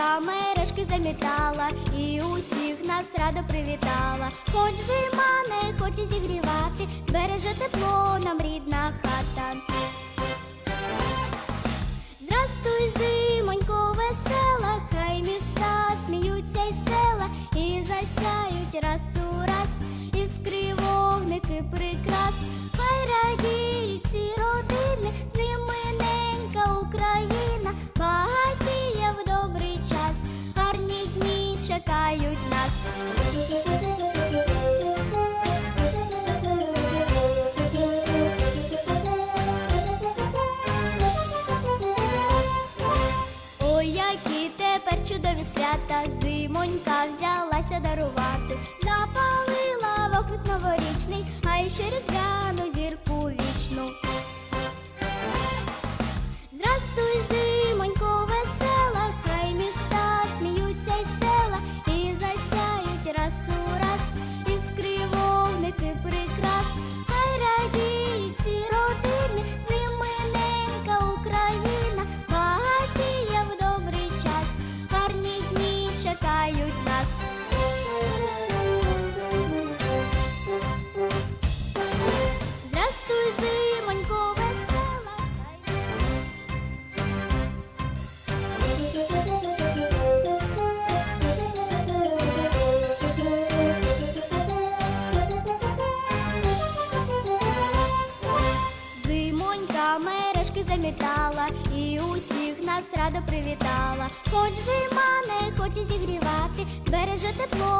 та мережки замітала і усіх нас радо привітала. Хоч зима не хоче зігрівати, збереже тепло нам рі. Чекають нас. Ой, які тепер чудові свята, зимонька взялася дарувати, запалила вогник новорічний, а ще різдвяну замітала і усіх нас радо привітала. Хоч зима не хоче зігрівати, збереже тепло.